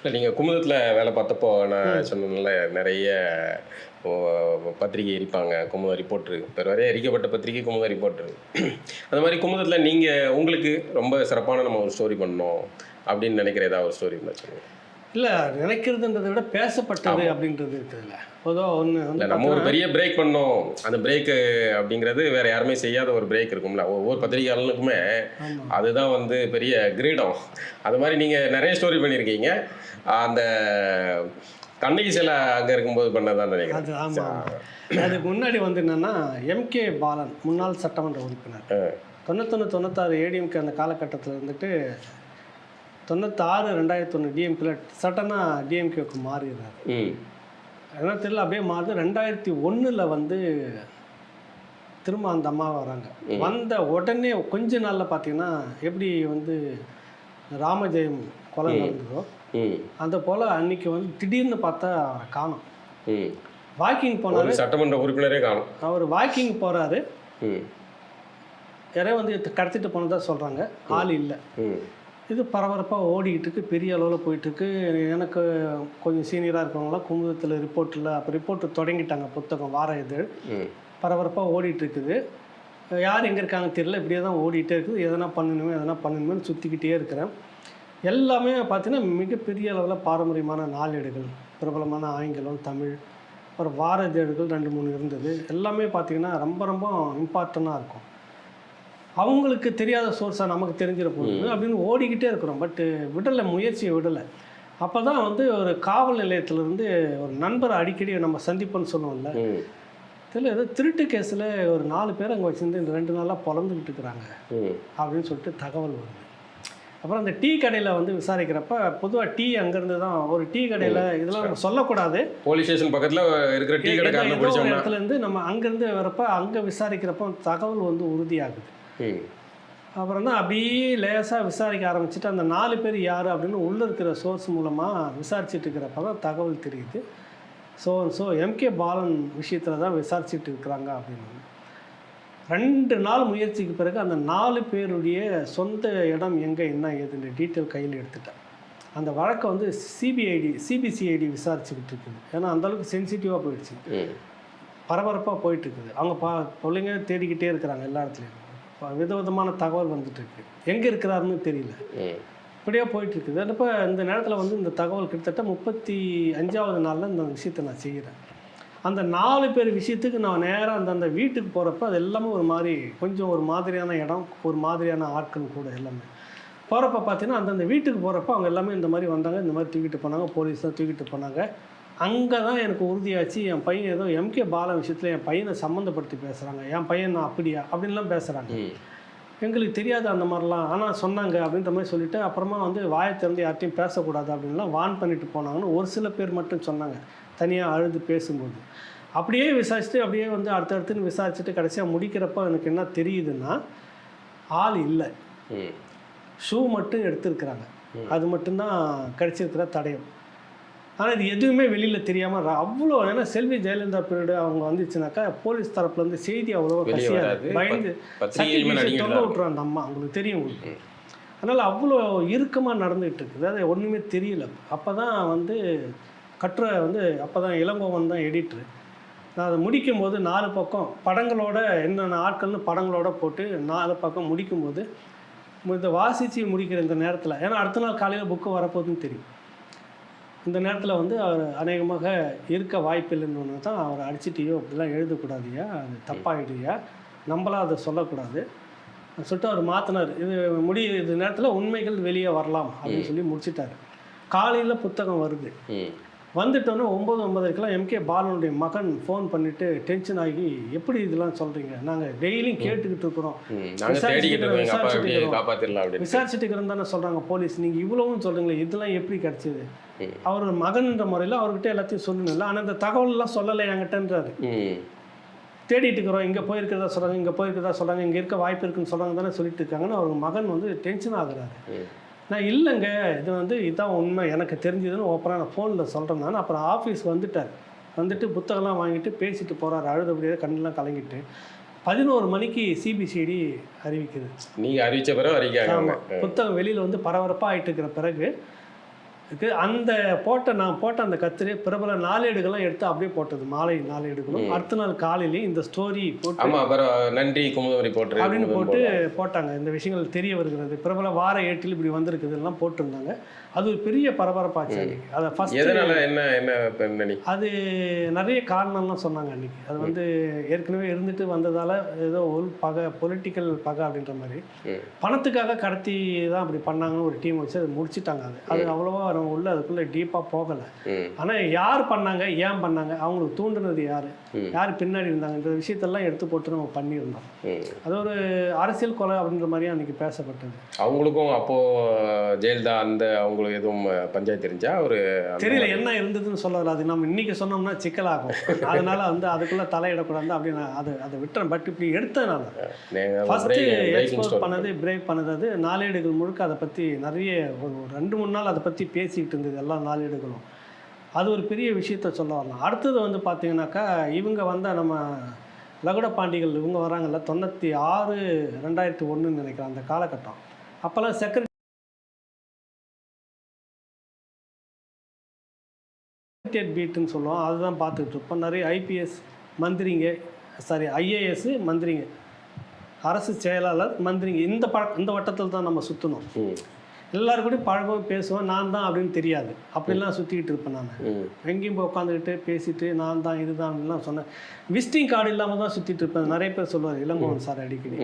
இல்லை நீங்கள் குமுதத்தில் வேலை பார்த்தப்போ நான் சொன்னதுல நிறைய பத்திரிகை எரிப்பாங்க குமுத ரிப்போர்ட்ரு இப்போ வரை எரிக்கப்பட்ட பத்திரிகை குமுத ரிப்போர்ட்ரு அந்த மாதிரி குமுதத்தில் நீங்கள் உங்களுக்கு ரொம்ப சிறப்பான நம்ம ஒரு ஸ்டோரி பண்ணோம் அப்படின்னு நினைக்கிற ஏதாவது ஒரு ஸ்டோரி இருந்தா சொல்லுங்க. இல்லை நினைக்கிறதுன்றதை விட பேசப்பட்டது அப்படின்றது இருக்குதுல்ல. பொதுவாக ஒன்று நம்ம ஒரு பெரிய பிரேக் பண்ணோம். அந்த பிரேக்கு அப்படிங்கிறது வேற யாருமே செய்யாத ஒரு பிரேக் இருக்கும்ல. ஒவ்வொரு பத்திரிகையாளனுக்குமே அதுதான் வந்து பெரிய கிரீடம். அது மாதிரி நீங்கள் நிறைய ஸ்டோரி பண்ணியிருக்கீங்க. அந்த கண்ணகி சிலை அங்கே இருக்கும்போது பண்ணதான் நினைக்கிறேன். ஆமாம் அதுக்கு முன்னாடி வந்து என்னென்னா எம்கே பாலன் முன்னாள் சட்டமன்ற உறுப்பினர். தொண்ணூத்தொன்று தொண்ணூத்தாறு ஏடிஎம்கே அந்த காலகட்டத்தில் இருந்துட்டு தொண்ணூத்தாறு ரெண்டாயிரத்தி ஒன்று டிஎம்கேல சட்டனாக டிஎம்கேக்கு மாறிடுறாரு. ம். என்ன தெரியல அப்படியே மாறுது. ரெண்டாயிரத்தி ஒன்றில் வந்து திரும்ப அந்த அம்மா வராங்க. வந்த உடனே கொஞ்ச நாளில் பார்த்தீங்கன்னா எப்படி வந்து ராமஜெயம் கொலை நடந்ததோ அந்த போல் அன்னைக்கு வந்து திடீர்னு பார்த்தா அவரை காணோம் வாக்கிங் போனார். சட்டமன்ற உறுப்பினரே காணும். அவர் வாக்கிங் போகிறாரு ம். யாரோ வந்து கடத்திட்டு போனதா சொல்கிறாங்க ஆள் இல்லை. ம். இது பரபரப்பாக ஓடிக்கிட்டு இருக்கு பெரிய அளவில் போயிட்டுருக்கு எனக்கு கொஞ்சம் சீனியராக இருக்கவங்களாம் குமுதத்தில் ரிப்போர்ட்டில் அப்போ ரிப்போர்ட்டு தொடங்கிட்டாங்க புத்தகம் வார இதழ் பரபரப்பாக ஓடிட்டு இருக்குது. யார் எங்கே இருக்காங்கன்னு தெரியல. இப்படியே தான் ஓடிட்டே இருக்குது. எதனா பண்ணணுமே எதனா பண்ணணுமேனு சுற்றிக்கிட்டே இருக்கிறேன். எல்லாமே பார்த்தீங்கன்னா மிகப்பெரிய அளவில் பாரம்பரியமான நாளேடுகள். பிரபலமான ஆங்கிலம் தமிழ் அப்புறம் வார இதழ்கள் ரெண்டு மூணு இருந்தது. எல்லாமே பார்த்தீங்கன்னா ரொம்ப ரொம்ப இம்பார்ட்டண்ட்டாக இருக்கும். அவங்களுக்கு தெரியாத சோர்ஸாக நமக்கு தெரிஞ்சிட போகுது அப்படின்னு ஓடிக்கிட்டே இருக்கிறோம். பட்டு விடலை முயற்சியை விடலை. அப்போ தான் வந்து ஒரு காவல் நிலையத்திலேருந்து ஒரு நண்பரை அடிக்கடி நம்ம சந்திப்போன்னு சொல்லுவோம்ல தெரியல ஏதோ திருட்டு கேஸில் ஒரு நாலு பேர் அங்கே வச்சுருந்து இந்த ரெண்டு நாளாக பொழந்துக்கிட்டு இருக்கிறாங்க அப்படின்னு சொல்லிட்டு தகவல் வருது. அப்புறம் அந்த டீ கடையில் வந்து விசாரிக்கிறப்ப பொதுவாக டீ அங்கேருந்து தான் ஒரு டீ கடையில் இதெல்லாம் நம்ம சொல்லக்கூடாது. போலீஸ் ஸ்டேஷன் பக்கத்துல இருக்கிற டீ ஏதோ கடைக்காரனை ஏதோ ஒரு பிடிச்சோம்னா. இடத்துல இருந்து நம்ம அங்கேருந்து வரப்ப அங்கே விசாரிக்கிறப்போ தகவல் வந்து உறுதியாகுது. அப்புறம் தான் அப்படியே லேசாக விசாரிக்க ஆரம்பிச்சுட்டு அந்த நாலு பேர் யார் அப்படின்னு உள்ளே இருக்கிற சோர்ஸ் மூலமாக விசாரிச்சுட்டு இருக்கிறப்ப தான் தகவல் தெரியுது. ஸோ ஸோ எம்கே பாலன் விஷயத்தில் தான் விசாரிச்சுட்டு இருக்கிறாங்க அப்படின்னு. ரெண்டு நாள் முயற்சிக்கு பிறகு அந்த நாலு பேருடைய சொந்த இடம் எங்கே என்ன ஏதுன்ற டீட்டெயில் கையில் எடுத்துட்டேன். அந்த வழக்கை வந்து சிபிஐடி சிபிசிஐடி விசாரிச்சுக்கிட்டு இருக்குது. ஏன்னா அந்தளவுக்கு சென்சிட்டிவாக போயிடுச்சு. பரபரப்பாக போயிட்டு இருக்குது. அவங்க பா பிள்ளைங்க தேடிக்கிட்டே இருக்கிறாங்க எல்லா இடத்துலையும். விதவிதமான தகவல் வந்துட்டு இருக்கு எங்கே இருக்கிறாருன்னு தெரியல. இப்படியே போயிட்டு இருக்குது அப்போ இந்த நேரத்தில் வந்து இந்த தகவல் கிட்டத்தட்ட முப்பத்தி அஞ்சாவது நாளில் இந்த விஷயத்தை நான் செய்கிறேன் அந்த நாலு பேர் விஷயத்துக்கு நான் நேராக அந்த அந்த வீட்டுக்கு போகிறப்ப அது எல்லாமே ஒரு மாதிரி கொஞ்சம் ஒரு மாதிரியான இடம் ஒரு மாதிரியான ஆட்கள் கூட எல்லாமே. போகிறப்ப பார்த்தீங்கன்னா அந்தந்த வீட்டுக்கு போகிறப்ப அவங்க எல்லாமே இந்த மாதிரி வந்தாங்க இந்த மாதிரி தூக்கிட்டு போனாங்க போலீஸ் தான் தூக்கிட்டு போனாங்க. அங்கே தான் எனக்கு உறுதியாச்சு என் பையன் ஏதோ எம்கே பாலன் விஷயத்தில் என் பையனை சம்மந்தப்படுத்தி பேசுகிறாங்க என் பையன் நான் அப்படியா? அப்படின்லாம் பேசுகிறாங்க எங்களுக்கு தெரியாது அந்த மாதிரிலாம். ஆனால் சொன்னாங்க அப்படின்ற மாதிரி சொல்லிட்டு அப்புறமா வந்து வாயை திறந்து யார்ட்டையும் பேசக்கூடாது அப்படின்லாம் வான் பண்ணிட்டு போனாங்கன்னு ஒரு சில பேர் மட்டும் சொன்னாங்க. தனியாக அழுது பேசும்போது. அப்படியே விசாரிச்சுட்டு அப்படியே வந்து அடுத்தடுத்துன்னு விசாரிச்சுட்டு கடைசியாக முடிக்கிறப்ப எனக்கு என்ன தெரியுதுன்னா ஆள் இல்லை. ஷூ மட்டும் எடுத்திருக்கிறாங்க. அது மட்டும்தான் கிடைச்சிருக்கிற தடயம். ஆனால் இது எதுவுமே வெளியில் தெரியாமல் அவ்வளோ ஏன்னா செல்வி ஜெயலலிதா பீரியடு அவங்க வந்துச்சுனாக்கா போலீஸ் தரப்புலேருந்து செய்தி அவ்வளோ கசியாது. பயந்து தொங்க விட்டுரும் அந்த அம்மா உங்களுக்கு தெரியும் உங்களுக்கு. அதனால் அவ்வளோ இறுக்கமாக நடந்துகிட்டு இருக்குது. அது ஒன்றுமே தெரியல. அப்போ தான் வந்து கட்டுரை வந்து அப்போ தான் இளங்கோவன் தான் எடிட்ரு நான் அதை முடிக்கும்போது நாலு பக்கம் படங்களோட என்னென்ன ஆட்கள்னு படங்களோட போட்டு நாலு பக்கம் முடிக்கும்போது இந்த வாசித்து முடிக்கிற இந்த நேரத்தில் ஏன்னா அடுத்த நாள் காலையில் புக்கு வரப்போகுதுன்னு தெரியும். இந்த நேரத்தில் வந்து அவர் அநேகமாக இருக்க வாய்ப்பில்லைன்னு தான் அவரை அடிச்சிட்டியோ அப்படிலாம் எழுதக்கூடாதுயா? அது தப்பாயிடுயா? நம்மளாம் அதை சொல்லக்கூடாது. சொல்லிட்டு அவர் மாற்றினார் இது முடி இது நேரத்தில் உண்மைகள் வெளியே வரலாம் அப்படின்னு சொல்லி முடிச்சிட்டாரு. காலையில் புத்தகம் வருது. வந்துட்டோன்னே ஒம்பது ஒன்பதரைக்கெல்லாம் எம்கே பாலனுடைய மகன் ஃபோன் பண்ணிட்டு டென்ஷன் ஆகி எப்படி இதெல்லாம் சொல்கிறீங்க நாங்கள் டெய்லியும் கேட்டுக்கிட்டு இருக்கிறோம். விசாரிச்சுட்டு இருக்கிறோம் தானே சொல்கிறாங்க போலீஸ். நீங்கள் இவ்வளவும் சொல்கிறீங்களே இதெல்லாம் எப்படி கிடச்சிது? ம். அவர் ஒரு மகன்ன்ற முறையில் அவர்கிட்ட எல்லாத்தையும் சொல்லணும்ல ஆனால் இந்த தகவல்லாம் சொல்லலை என்கிட்டன்றாரு. தேடிட்டு இருக்கிறோம். இங்கே போயிருக்கிறதா சொல்கிறாங்க இங்கே போயிருக்கிறதா சொல்கிறாங்க இங்கே இருக்க வாய்ப்பு இருக்குன்னு சொல்கிறாங்க தானே சொல்லிட்டு இருக்காங்கன்னு அவர் மகன் வந்து டென்ஷன் ஆகுறாரு. நான் இல்லைங்க. இது வந்து இதான் உண்மை. எனக்கு தெரிஞ்சதுன்னு ஓப்பனாக நான் ஃபோனில் சொல்கிறேன் நான் அப்புறம் ஆஃபீஸ் வந்துட்டார். வந்துட்டு புத்தகம்லாம் வாங்கிட்டு பேசிட்டு போகிறாரு அழுதபடியே கண்ணெல்லாம் கலங்கிட்டு. பதினோரு மணிக்கு சிபிசிஐடி அறிவிக்குது. நீங்கள் அறிவிச்ச பிறகு அறிக்காங்க ஆமாம் புத்தகம் வெளியில் வந்து பரபரப்பாக ஆயிட்டு இருக்கிற பிறகு இருக்கு. அந்த போட்ட நான் போட்ட அந்த கத்திரி பிரபல நாளேடுகள்லாம் எடுத்து அப்படியே போட்டது. மாலை நாளேடுகளும் அடுத்த நாள் காலையிலேயே இந்த ஸ்டோரி போட்டு அப்புறம் நன்றி குமுதம் ரிப்போர்ட்டர் அப்படின்னு போட்டு போட்டாங்க. இந்த விஷயங்கள் தெரிய வருகிறது. பிரபல வார ஏட்டில் இப்படி வந்திருக்குது எல்லாம் போட்டிருந்தாங்க. அது ஒரு பெரிய பரபரப்பாச்சு அதை எதனால என்ன என்ன அது நிறைய காரணம்லாம் சொன்னாங்க அன்னைக்கு. அது வந்து ஏற்கனவே இருந்துட்டு வந்ததால ஏதோ உள் பகை பொலிட்டிக்கல் பகை அப்படின்ற மாதிரி. பணத்துக்காக கடத்தி தான் அப்படி பண்ணாங்கன்னு ஒரு டீம் வச்சு அதை முடிச்சிட்டாங்க அது. அது அவ்வளோவா உள்ள அதுக்குள்ளே டீப்பாக போகலை ம் ஆனால் யார் பண்ணாங்க ஏன் பண்ணாங்க அவங்களுக்கு தூண்டுனது யார். யார் பின்னாடி இருந்தாங்கன்ற விஷயத்தெல்லாம் எடுத்து போட்டு நம்ம பண்ணியிருந்தோம். அது ஒரு அரசியல் கொலை அப்படின்ற மாதிரியும் அன்னைக்கு பேசப்பட்டது. அவங்களுக்கும் அப்போ ஜெயலலிதா அந்த அவங்களுக்கு எதுவும் பஞ்சாயத்து தெரிஞ்சா ஒரு தெரியல என்ன இருந்ததுன்னு சொல்லல. அது நம்ம இன்னைக்கு சொன்னோம்னா சிக்கலாகும். அதனால வந்து அதுக்குள்ள தலையிடக்கூடாது அப்படி நான் அதை அதை விட்டுறேன். பட் இப்படி எடுத்தேன் நான் எக்ஸ்போஸ் story. பண்ணது பிரேக் பண்ணது அது நாளேடுகள் முழுக்க அதை பற்றி நிறைய ஒரு ஒரு ரெண்டு மூணு நாள் அதை பற்றி பேசிக்கிட்டு இருந்தது எல்லா நாளேடுகளும். அது ஒரு பெரிய விஷயத்த சொல்ல வரலாம் அடுத்தது வந்து பார்த்தீங்கன்னாக்கா இவங்க வந்த நம்ம லகுட பாண்டிகள் இவங்க வராங்கல்ல தொண்ணூற்றி ஆறு ரெண்டாயிரத்தி ஒன்றுன்னு நினைக்கிறேன் அந்த காலகட்டம். அப்போல்லாம் செக்ரட்டரி பீட்டுன்னு சொல்லுவோம். அதுதான் பார்த்துக்கிட்டு இருப்போம். நிறைய ஐபிஎஸ் மந்திரிங்க சாரி ஐஏஎஸ் மந்திரிங்க அரசு செயலாளர் மந்திரிங்க இந்த பழ இந்த வட்டத்தில் தான் நம்ம சுற்றணும் எல்லாரும் கூடயும் பழகுவோம் பேசுவோம் நான் தான் அப்படின்னு தெரியாது. அப்படிலாம் சுற்றிக்கிட்டு இருப்பேன் நான் எங்கேயும் போய் உட்காந்துக்கிட்டு பேசிட்டு நான் தான் இதுதான் அப்படிலாம் சொன்னேன் விசிட்டிங் கார்டு இல்லாமல் தான் சுற்றிட்டு இருப்பேன். நிறைய பேர் சொல்லுவார் இளங்கோவன் சார் அடிக்கடி.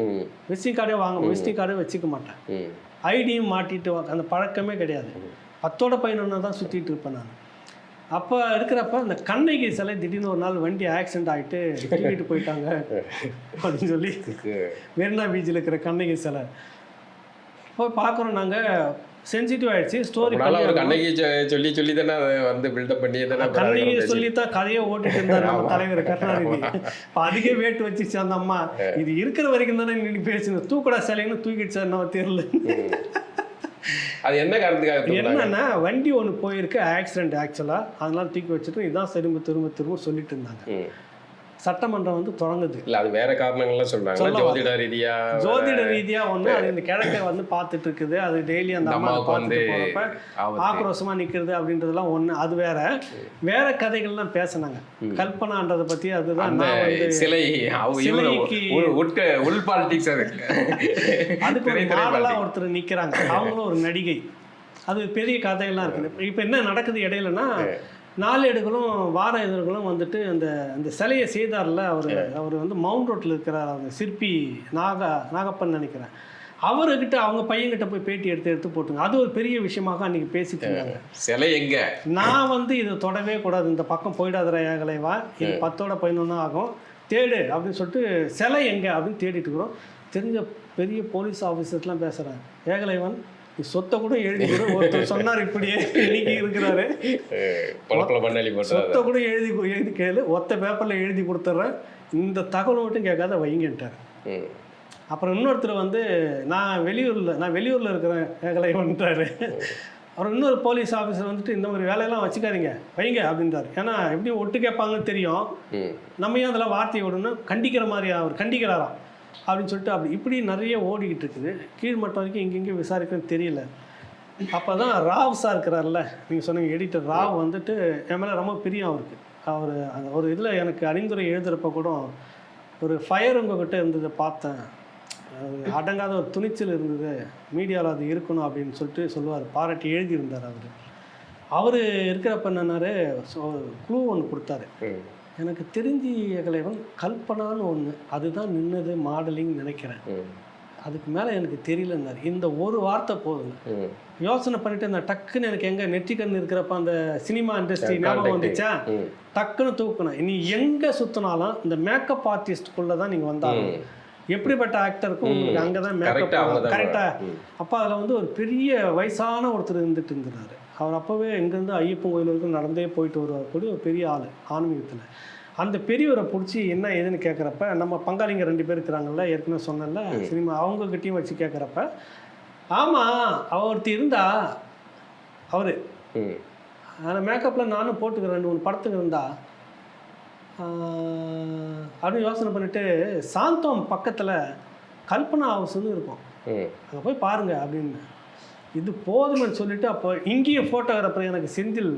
விசிட்டிங் கார்டே வாங்க விசிட்டிங் கார்டே வச்சுக்க மாட்டேன். ஐடியும் மாட்டிட்டு அந்த பழக்கமே கிடையாது. பத்தோட பதினொன்று தான் சுற்றிட்டு இருப்பேன் நான். அப்போ இருக்கிறப்ப அந்த கண்ணகி சிலை திடீர்னு ஒரு நாள் வண்டி ஆக்சிடென்ட் ஆகிட்டு தூக்கிட்டு போயிட்டாங்க அப்படின்னு சொல்லி மெரினா பீச்சில் இருக்கிற கண்ணகி சிலை. போய் பார்க்குறோம். நாங்கள் சென்சிட்டிவ் ஆயிடுச்சு. ஸ்டோரி கண்ணகி சொ- சொல்லி சொல்லி தானே அதை வந்து பில்டப் பண்ணி தானே கண்ணகி சொல்லி தான் கதையை ஓட்டிட்டு இருந்தார் நம்ம தலைவர் கருணாநிதி. இப்போ அதுக்கே வேட்டு வச்சுச்சு அந்த அம்மா. இது இருக்கிற வரைக்கும் தானே நீ பேசணும் தூக்கடா சிலைன்னு தூக்கிடுச்சு நம்ம தெரியல. அது என்ன காரணத்துக்காக? என்னன்னா வண்டி ஒன்று போயிருக்கு ஆக்சிடென்ட் ஆக்சுவலாக அதனால தூக்கி வச்சுட்டு இதான் திரும்ப திரும்ப திரும்ப சொல்லிட்டு இருந்தாங்க. சட்டமன்றம் வந்து தொடங்குது. இல்ல அது வேற காரணங்கள்லாம் சொல்றாங்க. ஜோதிட ரீதியா ஜோதிட ரீதியா ஒண்ணு அது இந்த கிழக்க வந்து பார்த்துட்டு இருக்குது அது டெய்லி அந்த அம்மாவுக்கு வந்து ஆக்ரோஷமா நிக்கிறது அப்படின்றதெல்லாம் ஒண்ணு. அது வேற. வேற கதைகள்லாம் பேசுனாங்க. கல்பனான்றதை பத்தி அதுதான் சிலை உள்- பாலிடிக்ஸ் அது. அதுக்கு ஒரு திரைத்துறை மாடலா politics. ஒருத்தர் நிக்கிறாங்க. அவங்களும் ஒரு நடிகை. அது பெரிய கதையெல்லாம் இருக்குது. இப்போ என்ன நடக்குது இடையிலனா நாளேடுகளும் வார இதழ்களும் வந்துட்டு அந்த அந்த சிலையை செய்தார்ல அவர். அவர் வந்து மவுண்ட் ரோட்டில் இருக்கிறார் அந்த சிற்பி நாகா நாகப்பன் நினைக்கிறேன். அவர்கிட்ட அவங்க பையன்கிட்ட போய் பேட்டி எடுத்து எடுத்து போட்டுங்க. அது ஒரு பெரிய விஷயமாக அன்னைக்கு பேசிட்டு இருந்தாங்க. சிலை எங்க? நான் வந்து இதை தொடவே கூடாது. இந்த பக்கம் போயிடாத ஏகலைவா இது பத்தோட பதினொன்று ஆகும். தேடு அப்படின்னு சொல்லிட்டு சிலை எங்கே அப்படின்னு தேடிட்டு இருக்கிறோம். தெரிஞ்ச பெரிய போலீஸ் ஆஃபீஸர்ஸ்லாம் பேசுகிறேன் ஏகலைவன் சொத்தை கூட எழுதிக்கிற ஒருத்தர் சொன்னார் இப்படியே இன்னைக்கு இருக்கிறாரு. சொத்தை கூட எழுதி எழுதி கேளு. ஒத்த பேப்பரில் எழுதி கொடுத்துட்றேன் இந்த தகவல் மட்டும் கேட்காத வைங்கன்ட்டார். அப்புறம் இன்னொருத்தர் வந்து நான் வெளியூரில் நான் வெளியூரில் இருக்கிறேன் ஏகலைவன்ட்டாரு. அப்புறம் இன்னொரு போலீஸ் ஆஃபீஸர் வந்துட்டு இந்த மாதிரி வேலையெல்லாம் வச்சுக்காதீங்க. வைங்க அப்படின்றாரு. ஏன்னா எப்படி ஒட்டு கேட்பாங்கன்னு தெரியும். ம். நம்ம ஏன் அதெல்லாம் வார்த்தையை விடணும்? கண்டிக்கிற மாதிரி அவர் கண்டிக்கிறாராம். அப்படின்னு சொல்லிட்டு அப்படி இப்படி நிறைய ஓடிக்கிட்டு இருக்குது. கீழ்மட்டம் வரைக்கும் எங்கெங்கே விசாரிக்கணும்னு தெரியல. அப்போ தான் ராவ் சார் இருக்கிறார்ல நீங்கள் சொன்னீங்க எடிட்டர் ராவ் வந்துட்டு என் மேலே ரொம்ப பிரியம் அவருக்கு. அவர் அந்த ஒரு இதில் எனக்கு அறிந்துரை எழுதுகிறப்ப கூட ஒரு ஃபயர் உங்ககிட்ட இருந்ததை பார்த்தேன். அடங்காத ஒரு துணிச்சல் இருந்தது. மீடியாவில் அது இருக்கணும் அப்படின்னு சொல்லிட்டு சொல்லுவார். பாராட்டி எழுதியிருந்தார் அவர். அவர் இருக்கிறப்ப என்னன்னாரு குழு ஒன்று கொடுத்தாரு. எனக்கு தெரிஞ்சு கலைவன் கல்பனான்னு ஒன்று அதுதான் நின்னது மாடலிங் நினைக்கிறேன். அதுக்கு மேலே எனக்கு தெரியலன்னாரு இந்த ஒரு வார்த்தை போதுங்க. யோசனை பண்ணிட்டு இந்த டக்குன்னு எனக்கு எங்கே நெற்றிக்கண் இருக்கிறப்ப அந்த சினிமா இண்டஸ்ட்ரி ஞாபகம். வந்துச்சா. டக்குன்னு தூக்கணும் நீ எங்கே சுற்றினாலும் இந்த மேக்கப் ஆர்டிஸ்ட்குள்ளே தான் நீங்கள் வந்தாலும். எப்படிப்பட்ட ஆக்டருக்கும் உங்களுக்கு அங்கே தான் மேக்கப் கரெக்டாக. அப்போ அதில் வந்து ஒரு பெரிய வயசான ஒருத்தர் இருந்துட்டு இருந்தார் அவர் அப்போவே எங்கேருந்து ஐயப்பன் கோயில் வரைக்கும் நடந்தே போயிட்டு வருவார் கூடிய ஒரு பெரிய ஆள் ஆன்மீகத்தில். அந்த பெரியவரை பிடிச்சி என்ன ஏதுன்னு கேட்குறப்ப நம்ம பங்காளிங்க ரெண்டு பேர் இருக்கிறாங்கல்ல ஏற்கனவே சொன்னேன்ல சினிமா அவங்கக்கிட்டையும் வச்சு கேட்குறப்ப ஆமாம் அவ ஒருத்தி இருந்தா அவர். அந்த மேக்கப்பில் நானும் போட்டுக்கிறேன் ரெண்டு மூணு படத்துக்கு இருந்தா அப்படின்னு யோசனை பண்ணிட்டு சாந்தோம் பக்கத்தில் கல்பனா ஹவுஸ்னு இருக்கும். அங்கே போய் பாருங்க அப்படின்னு. இது போதும்னு சொல்லிட்டு அப்போ இங்கேயும் ஃபோட்டோகிராஃபர் எனக்கு செந்தில்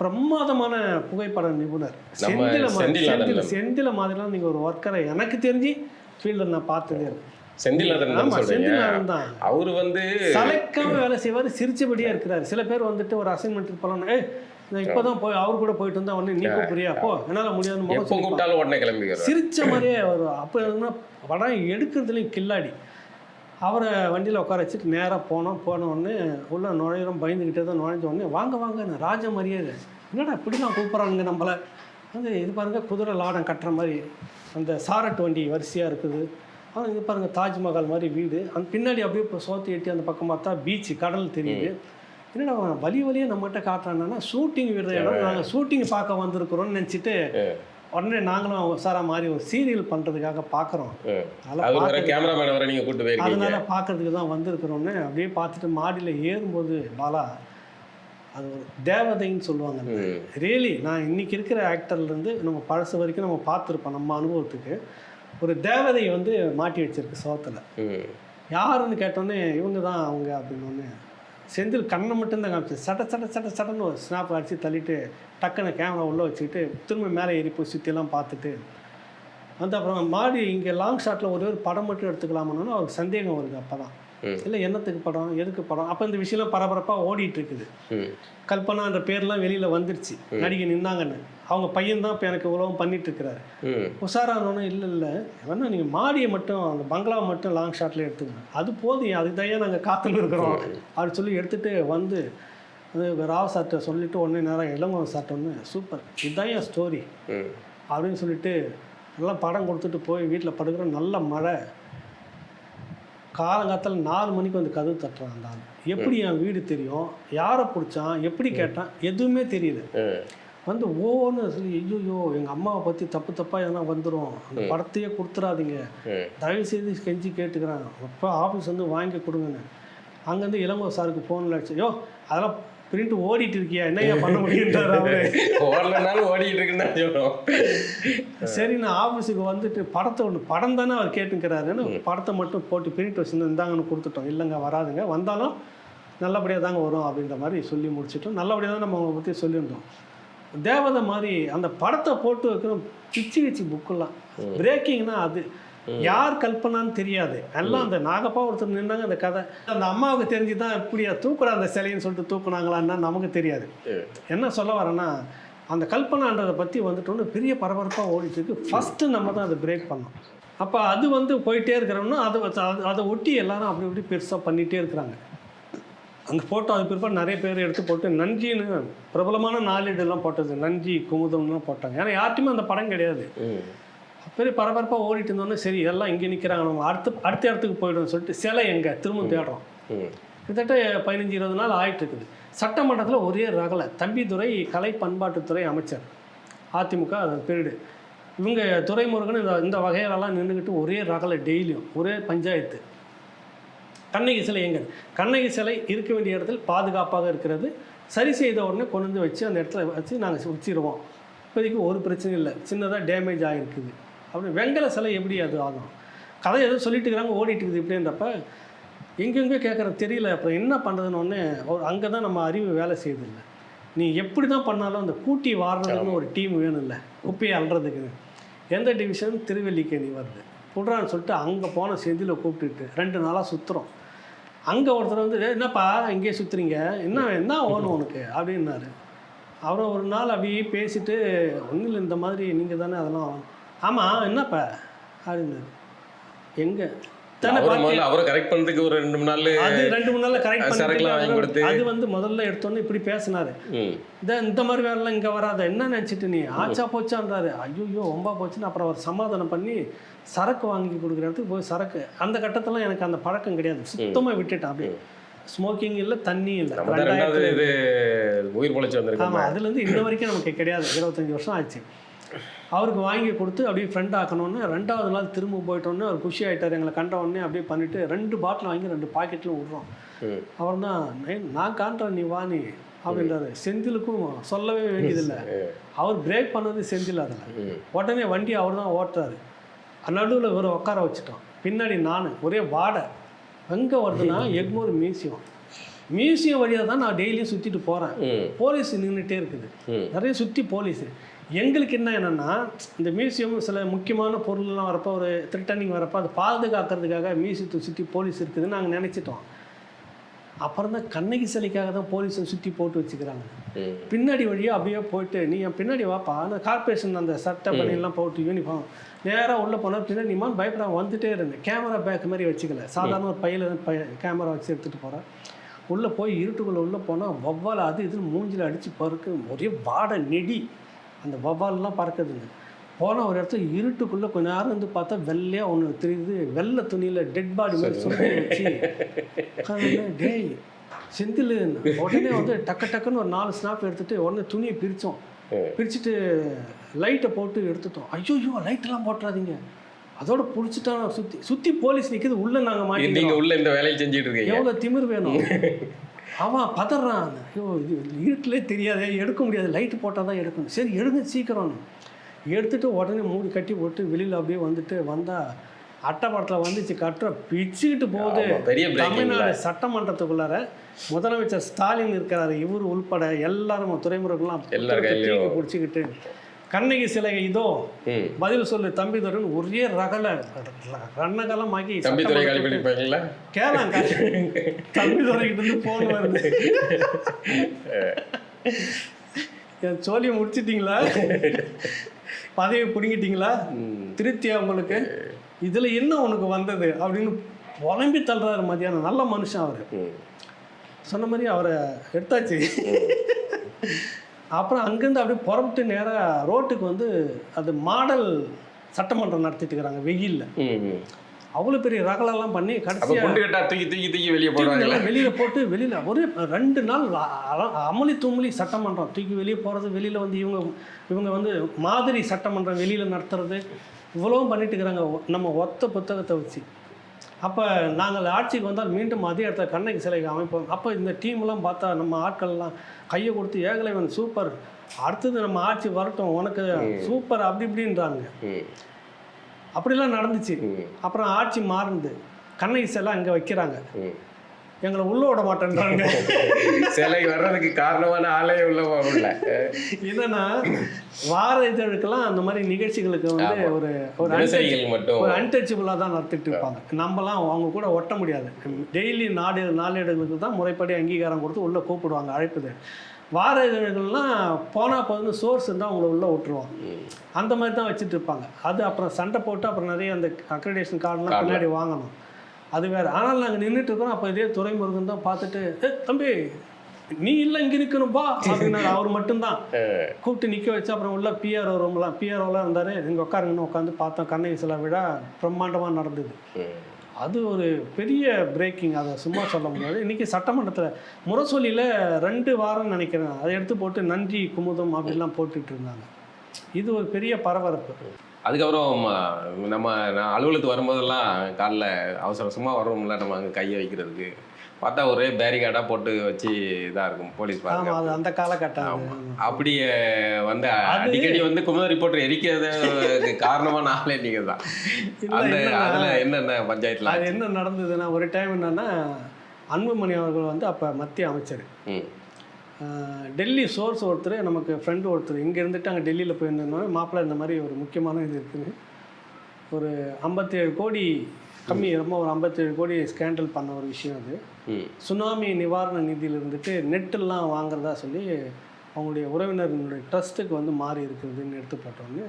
பிரமாதமான புகைப்பட நிபுணர். செந்தில செந்தில் செந்தில். செந்தில மாதிரிலாம் நீங்கள் ஒரு ஒர்க்கரை எனக்கு தெரிஞ்சு ஃபீல்டில் நான் பார்த்ததே இல்லை. செந்தில்நாதன் தான் செந்தில் அவரு வந்து சளைக்காம வேலை செய்வார் சிரிச்சபடியே இருக்கிறாரு. சில பேர் வந்துட்டு ஒரு அசைன்மெண்ட் போகலாம் ஏய் நான் இப்போதான் போய் அவர் கூட போயிட்டு வந்தா உடனே நீ கூப்பிடுறியா? போ என்னால். கூப்பிட்டாலும் உடனே கிளம்பிக்கிறோம் சிரிச்ச மாதிரியே வரும் அப்போ என்ன படம் எடுக்கிறதுலையும் கில்லாடி. அவரை வண்டியில் உட்கார வச்சுட்டு நேராக போனோம் போன உடனே உள்ள நுழையிறோம் பயந்துக்கிட்டே தான் நுழைஞ்ச உடனே வாங்க வாங்க ராஜ மரியாதை என்னடா இப்படிலாம் கூப்பிட்றானுங்க நம்மளை? வந்து இது பாருங்க குதிரை லாடம் கட்டுற மாதிரி அந்த சாரட் வண்டி வரிசையாக இருக்குது. ஆனால் இது பாருங்க தாஜ்மஹால் மாதிரி வீடு. அந்த பின்னாடி அப்படியே இப்போ சோத்தி எட்டி அந்த பக்கம் பார்த்தா பீச் கடல் தெரியுது. என்னடா வழி வழியே நம்மகிட்ட காட்டுறான்னா ஷூட்டிங் விடுற இடம். நாங்கள் ஷூட்டிங் பார்க்க வந்திருக்கிறோம்னு நினச்சிட்டு உடனே நாங்களும் உசாரா மாதிரி ஒரு சீரியல் பண்ணுறதுக்காக பார்க்குறோம் அதனால பார்க்கறதுக்கு தான் வந்திருக்கிறோன்னு அப்படியே பார்த்துட்டு மாடியில் ஏறும்போது பாலா அது ஒரு தேவதைன்னு சொல்லுவாங்க. ரியலி நான் இன்னைக்கு இருக்கிற ஆக்டர்லேருந்து நம்ம பழசு வரைக்கும் நம்ம பார்த்துருப்போம் நம்ம அனுபவத்துக்கு ஒரு தேவதை வந்து மாட்டி வச்சிருக்கு சோத்தில். யாருன்னு கேட்டோன்னே இவங்க தான் அவங்க அப்படின்னு ஒன்று செந்தில் கண்ணை மட்டும்தான் காமிச்சு சட சட சட சடன்னு ஒரு ஸ்னாப் அடித்து தள்ளிட்டு டக்குன்னு கேமரா உள்ளே வச்சுக்கிட்டு திரும்ப மேலே ஏறி போய் சுற்றிலாம் பார்த்துட்டு வந்து அப்புறம் மாடி இங்கே லாங் ஷாட்டில் ஒரே ஒரு படம் மட்டும் எடுத்துக்கலாமான்னு அவருக்கு சந்தேகம் வருது அப்போ தான் இல்லை என்னத்துக்கு படம் எதுக்கு படம்? அப்போ இந்த விஷயம்லாம் பரபரப்பாக ஓடிட்டு இருக்குது. கல்பனான்ற பேர்லாம் வெளியில் வந்துருச்சு. நடிகை நின்னாங்கன்னு. அவங்க பையன் தான் இப்போ எனக்கு உலகம் பண்ணிட்டு இருக்கிறாரு. உஷாரானோன்னு இல்லை இல்லை. வேணா நீங்கள் மாடியை மட்டும் அந்த பங்களாவை மட்டும் லாங் ஷாட்டில் எடுத்துக்கங்க. அது போதும் அதுதான் நாங்கள் காத்துன்னு இருக்கிறோம்? அப்படி சொல்லி எடுத்துகிட்டு வந்து அது ராவ் சார்ட்ட சொல்லிட்டு உடனே நேரம் இளங்கோவன் சார்ட்ட ஒன்று சூப்பர். இதுதான் என் ஸ்டோரி. அப்படின்னு சொல்லிட்டு எல்லாம் படம் கொடுத்துட்டு போய் வீட்டில் படுக்கிற நல்ல மழை காலங்காத்தால நாலு மணிக்கு வந்து கதவு தட்டுறான் அந்த ஆள். எப்படி என் வீடு தெரியும்? யாரை பிடிச்சான்? எப்படி கேட்டான்? எதுவுமே தெரியல. வந்து ஓன்னு சொல்லி ஐயோ எங்கள் அம்மாவை பற்றி தப்பு தப்பாக எதனா வந்துடும் அந்த படத்தையே கொடுத்துறாதீங்க. ம். தயவு செய்து கெஞ்சி கேட்டுக்கிறேன் அப்போ ஆஃபீஸ் வந்து வாங்கி கொடுங்கன்னு. அங்கேருந்து இளங்கோ சாருக்கு ஃபோனில் அடிச்சு யோ அதெல்லாம் பிரிண்ட் ஓடிட்டு இருக்கியா? என்னய்யா பண்ண முடியுன்றார் ஓடலனாலும் ஓடிட்டு இருக்குன்னு தான் சொல்றோம். சரி நான் ஆஃபீஸுக்கு வந்துட்டு படத்தை ஒன்று படம் தானே அவர் கேட்டுக்கிறாருன்னு படத்தை மட்டும் போட்டு பிரிண்ட் வச்சுருந்து இந்தாங்கன்னு கொடுத்துட்டோம். இல்லைங்க வராதுங்க. வந்தாலும் நல்லபடியாக தாங்க வரும் அப்படின்ற மாதிரி சொல்லி முடிச்சிட்டோம். நல்லபடியாக தான் நம்ம அவங்களை பற்றி சொல்லியிருந்தோம். தேவதை மாதிரி அந்த படத்தை போட்டு வைக்கிற பிச்சு வச்சு புக்கெல்லாம் பிரேக்கிங்னா அது. யார் கல்பனான்னு தெரியாது. எல்லாம் அந்த நாகப்பா ஒருத்தர் நின்னாங்க அந்த கதை. அந்த அம்மாவுக்கு தெரிஞ்சு தான் இப்படியா தூக்குறா அந்த சிலைன்னு சொல்லிட்டு தூக்குனாங்களான்னா நமக்கு தெரியாது. என்ன சொல்ல வரேன்னா அந்த கல்பனான்றதை பற்றி வந்துட்டு ஒன்று பெரிய பரபரப்பாக ஓடிட்டு இருக்கு. ஃபஸ்ட்டு நம்ம தான் அதை பிரேக் பண்ணோம். அப்போ அது வந்து போயிட்டே இருக்கிறோம்னா அதை அது- அதை ஒட்டி எல்லாரும் அப்படி இப்படி பெருசாக பண்ணிகிட்டே இருக்கிறாங்க. அந்த ஃபோட்டோ அது பிற்பாடு நிறைய பேர் எடுத்து போட்டு நஞ்சின்னு பிரபலமான நாளிதெல்லாம் போட்டது. நஞ்சி குமுதம்லாம் போட்டாங்க. ஏன்னா யார்ட்டையுமே அந்த படம் கிடையாது. பெரிய பரபரப்பாக ஓடிட்டு இருந்தோன்னே சரி எல்லாம் இங்கே நிற்கிறாங்க நம்ம அடுத்த அடுத்த இடத்துக்கு போய்டும்னு சொல்லிட்டு சிலை எங்கே? திரும்ப தேடுறோம். கிட்டத்தட்ட பதினஞ்சு இருபது நாள் ஆயிட்டு இருக்குது சட்டமன்றத்தில் ஒரே ரகலை. தம்பிதுரை கலை பண்பாட்டுத்துறை அமைச்சர் அதிமுக பீரியடு இவங்க துரைமுருகன் இந்த இந்த வகையிலலாம் நின்றுக்கிட்டு ஒரே ரகலை டெய்லியும் ஒரே பஞ்சாயத்து. கண்ணகி சிலை எங்க? கண்ணகி சிலை இருக்க வேண்டிய இடத்தில் பாதுகாப்பாக இருக்கிறது. சரி செய்த உடனே கொண்டு வந்து வச்சு அந்த இடத்துல வச்சு நாங்கள் வச்சிருவோம். இப்போதைக்கு ஒரு பிரச்சனையும் இல்லை. சின்னதாக டேமேஜ் ஆகிருக்குது அப்படி வெங்கல சிலை எப்படி அது ஆகும்? கதை எதுவும் சொல்லிட்டு இருக்கிறாங்க ஓடிட்டு இருக்குது இப்படின்றப்ப எங்கெங்கே கேட்குற தெரியல. அப்புறம் என்ன பண்ணுறதுன்னு ஒன்று அங்கே தான் நம்ம அறிவு வேலை செய்யுதில்ல. நீ எப்படி தான் பண்ணாலும் அந்த கூட்டி வாடுறதுக்குன்னு ஒரு டீம் வேணும் இல்லை குப்பையை அல்றதுக்கு எந்த டிவிஷன் திருவல்லிக்கேணி வருது. புடுறான்னு சொல்லிட்டு அங்கே போன செந்தில் கூப்பிட்டுட்டு ரெண்டு நாளாக சுற்றுறோம் அங்கே ஒருத்தர் வந்து என்னப்பா இங்கேயே சுற்றுறீங்க என்ன என்ன ஓணும் உனக்கு? அப்படின்னாரு. அப்புறம் ஒரு நாள் அப்படியே பேசிட்டு ஒன்றும் இல்லை இந்த மாதிரி நீங்கள் தானே அதெல்லாம் ஆமாம் என்னப்பா? அப்படின்னாரு எங்கே? தானே அவரை பார்த்து முதல்ல அவரை கரெக்ட் பண்ணதுக்கு ஒரு ரெண்டு மூணு நாள் அது ரெண்டு மூணு நாள்ல கரெக்ட். பண்ணிட்டு அது வந்து முதல்ல எடுத்தோன்னே இப்படி பேசினாரு. ம். இந்த மாதிரி வேலைலாம் இங்கே வராத என்ன நினச்சிட்டு நீ? ஆச்சா போச்சான்றாரு ஐயோ ஒம்பா போச்சுன்னு அப்புறம் அவர் சமாதானம் பண்ணி சரக்கு வாங்கி கொடுக்குற இடத்துக்கு போய் சரக்கு அந்த கட்டத்தில் எனக்கு அந்த பழக்கம் கிடையாது. சுத்தமாக விட்டுட்டேன் அப்படியே. ஸ்மோக்கிங் இல்லை தண்ணி இல்லை. இது உயிர் பொழைச்சு ஆமாம் அதுலேருந்து இன்ன வரைக்கும் நமக்கு கிடையாது. இருபத்தஞ்சி வருஷம் ஆச்சு. அவருக்கு வாங்கி கொடுத்து அப்படியே ஃப்ரெண்ட் ஆக்கணும்னு ரெண்டாவது நாள் திரும்ப போயிட்டோன்னே அவர் குஷி ஆகிட்டார் எங்களை கண்ட உடனே அப்படியே பண்ணிவிட்டு ரெண்டு பாட்டில் வாங்கி ரெண்டு பாக்கெட்டில் விட்றோம். அவர் தான் நான் காண்றேன் நீ வா நீ அப்படின்றாரு. செந்திலுக்கும் சொல்லவே வேண்டியதில்லை. அவர் பிரேக் பண்ணது செந்தில் அதில். உடனே வண்டி அவர் தான் ஓட்டுறாரு. நடுவில் இவரை உட்கார வச்சுட்டோம். பின்னாடி நான் ஒரே வாடை. எங்கே வருதுன்னா எக்மோர் மியூசியம். மியூசியம் வழியாக தான் நான் டெய்லியும் சுற்றிட்டு போகிறேன் போலீஸ் நின்றுட்டே இருக்குது. நிறைய சுற்றி போலீஸ். எங்களுக்கு என்ன என்னென்னா இந்த மியூசியம் சில முக்கியமான பொருள்லாம் வரப்போ ஒரு த்ரிட்டனிங் வரப்போ அதை பாதுகாக்கிறதுக்காக மியூசியத்தை சுற்றி போலீஸ் இருக்குதுன்னு நாங்கள் நினச்சிட்டோம். அப்புறம் தான் கண்ணகி சிலைக்காக தான் போலீஸை சுற்றி போட்டு வச்சுக்கிறாங்க. பின்னாடி வழியாக அப்படியே போயிட்டு நீ என் பின்னாடி வாப்பா அந்த கார்பரேஷன் அந்த சட்டை பணியெல்லாம் போட்டு யூனிஃபார்ம் நேராக உள்ளே போனால் பின்னாடி நீமான் பயப்படாம வந்துட்டே இருந்தேன் கேமரா பேக் மாதிரி வச்சுக்கல. சாதாரண ஒரு பையில தான் கேமரா வச்சு எடுத்துகிட்டு போகிறேன் உள்ளே போய் இருட்டுக்குள்ளே உள்ளே போனால் வவ்வால் அது இது மூஞ்சில் அடித்து பறக்கு ஒரே வாடை நெடி. அந்த வவ்வால்லாம் பறக்குதுங்க போன ஒரு இடத்துல இருட்டுக்குள்ளே கொஞ்ச நேரம் வந்து பார்த்தா வெள்ளையாக ஒன்று தெரியுது. வெள்ளை துணியில் டெட் பாடி மாதிரி சொல்லி வச்சு டேய் செந்தில் உடனே வந்து டக்கு டக்குன்னு ஒரு நாலு ஸ்னாப் எடுத்துட்டு உடனே துணியை பிரித்தோம். பிரிச்சுட்டு லைட்டை போட்டு எடுத்துட்டோம். ஐயோ லைட்டெல்லாம் போட்டுறாதீங்க. அதோட பிடிச்சிட்டா சுற்றி சுற்றி போலீஸ் நிற்கிது உள்ளே நாங்கள் மாட்டி நீங்க உள்ள இந்த வேலையை செஞ்சுட்டு இருக்கீங்க. எவ்வளோ திமிர் வேணும்? அவன் பதறான். ஐயோ இருட்டிலே தெரியாதே எடுக்க முடியாது. லைட்டு போட்டால் தான் எடுக்கணும். சரி எடுங்க சீக்கிரம். எடுத்துட்டு உடனே மூடி கட்டி போட்டு வெளியில் அப்படியே வந்துட்டு வந்தால் அட்டைப்படத்தில் வந்துச்சு கட்டுற பிச்சுக்கிட்டு போகுது. தமிழ்நாடு சட்டமன்றத்துக்குள்ளார முதலமைச்சர் ஸ்டாலின் இருக்கிறாரு. இவர் உள்பட எல்லாரும் துறைமுறைகள்லாம். பிடிச்சிக்கிட்டு கண்ணகி சிலை இதோ பதில் சொல்லு தம்பி தருண் ஒரே ரகல. ரன்னகலமாக்கி தம்பி துறை காலி பண்ணிருப்பாங்களா கேளாங்க தம்பி துறைக்கிட்ட இருந்து போன் வருது. என் சோழியை முடிச்சிட்டீங்களா? பதவி பிடுங்கிட்டீங்களா? ம். திருப்தியா உங்களுக்கு? இதுல என்ன உனக்கு வந்தது? அப்படின்னு புலம்பி தள்ளுறாரு மதியானம். நல்ல மனுஷன் அவர். சொன்ன மாதிரி அவரை எடுத்தாச்சு. அப்புறம் அங்கேருந்து அப்படியே புறப்பட்டு நேராக ரோட்டுக்கு வந்து அது மாடல் சட்டமன்றம் நடத்திட்டு இருக்கிறாங்க வெயில்ல. அவ்வளோ பெரிய ரகலெல்லாம் பண்ணி கடைசியாக தூக்கி தூக்கி தூக்கி வெளியே எல்லாம் வெளியில போட்டு வெளியில ஒரு ரெண்டு நாள் அமளி தும்மலி சட்டமன்றம். தூக்கி வெளியே போறது வெளியில வந்து இவங்க இவங்க வந்து மாதிரி சட்டமன்றம் வெளியில நடத்துறது இவ்வளவும் பண்ணிட்டு இருக்கிறாங்க. நம்ம ஒத்த புத்தகத்தை வச்சு. அப்போ நாங்கள் ஆட்சிக்கு வந்தால் மீண்டும் அதே இடத்துல கண்ணகி சிலைக்கு அமைப்போம். அப்போ இந்த டீம்லாம் பார்த்தா நம்ம ஆட்கள்லாம் கையை கொடுத்து ஏகலைவன் சூப்பர். அடுத்தது நம்ம ஆட்சி வரட்டும். உனக்கு சூப்பர் அப்படி இப்படின்றாங்க. அப்படிலாம் நடந்துச்சு. அப்புறம் ஆட்சி மாறுது. கண்ணகி சிலை அங்கே வைக்கிறாங்க. எங்களை உள்ள விட மாட்டேன்றாங்க. சிலை வர்றதுக்கு காரணமான ஆளே உள்ள வரல என்னன்னா வார இதழுக்கெல்லாம் அந்த மாதிரி நிகழ்ச்சிகளுக்கு வந்து. ஒரு ஒரு தினசரிகள் மட்டும். ஒரு அன்டச்சபிளாக தான் நடத்திட்டு இருப்பாங்க. நம்மலாம் அவங்க கூட ஒட்ட முடியாது. டெய்லி நாடு நாளேடுகளுக்கு தான் முறைப்படி அங்கீகாரம் கொடுத்து உள்ளே கூப்பிடுவாங்க அழைப்புது. வார இதழ்கள்லாம் போனால் போதுன்னு சோர்ஸ் இருந்தால் அவங்கள உள்ளே விட்டுருவாங்க. ம். அந்த மாதிரி தான் வச்சுட்டு இருப்பாங்க. அது அப்புறம் சண்டை போட்டு அப்புறம் நிறைய அந்த அக்ரிடேஷன் கார்டெலாம். பின்னாடி வாங்கணும். அது வேறு. ஆனால் நாங்கள் நின்றுட்டு இருக்கோம். அப்போ இதே துறைமுருகன் தான் பார்த்துட்டு ஏ தம்பி நீ இல்லை இங்கே நிற்கணும்பா அப்படின்னாரு அவர் மட்டும்தான். கூப்பிட்டு நிற்க வச்சு அப்புறம் உள்ள பிஆர்ஓ ரூம்லாம் பிஆர்ஓலாம் இருந்தார். இங்கே உட்காருங்கன்னு உட்காந்து பார்த்தோம். கண்ணகி சில விழா பிரம்மாண்டமாக நடந்தது. அது ஒரு பெரிய பிரேக்கிங் அதை சும்மா சொல்ல முடியாது. இன்றைக்கி சட்டமன்றத்தில் முரசொலியில் ரெண்டு வாரம் நினைக்கிறேன். அதை எடுத்து போட்டு நன்றி குமுதம் அப்படிலாம் போட்டுட்டு இருந்தாங்க. இது ஒரு பெரிய பரபரப்பு. அதுக்கப்புறம் நம்ம நான் அலுவலகத்துக்கு வரும்போதெல்லாம் காலைல அவசர அவசரமாக வரோம்ல நம்ம அங்கே கையை வைக்கிறதுக்கு. பார்த்தா ஒரே பேரிகார்டாக போட்டு வச்சு இதாக இருக்கும் போலீஸ் பாருங்க. அந்த காலகட்டம். அப்படியே வந்து அடிக்கடி வந்து குமுத ரிப்போர்ட்டர் எரிக்கிறது காரணமான ஆளே நீங்க தான் அந்த அதுல என்னென்ன பஞ்சாயத்துல அது? என்ன நடந்ததுன்னா ஒரு டைம் என்னன்னா அன்புமணி அவர்கள் வந்து அப்போ மத்திய அமைச்சர். டெல்லி சோர்ஸ் ஒருத்தர் நமக்கு ஃப்ரெண்டு ஒருத்தர் இங்கே இருந்துட்டு அங்கே டெல்லியில் போயிருந்தோம் மாப்பிள்ளை இந்த மாதிரி ஒரு முக்கியமான இது இருக்குது ஒரு ஐம்பத்தேழு கோடி கம்மி ரொம்ப ஒரு ஐம்பத்தேழு கோடி ஸ்கேண்டல் பண்ண ஒரு விஷயம் அது. சுனாமி நிவாரண நிதியில் இருந்துட்டு நெட்டெல்லாம் வாங்குறதா சொல்லி அவங்களுடைய உறவினர்களுடைய ட்ரஸ்ட்டுக்கு வந்து மாறி இருக்குதுன்னு எடுத்து போட்டோன்னு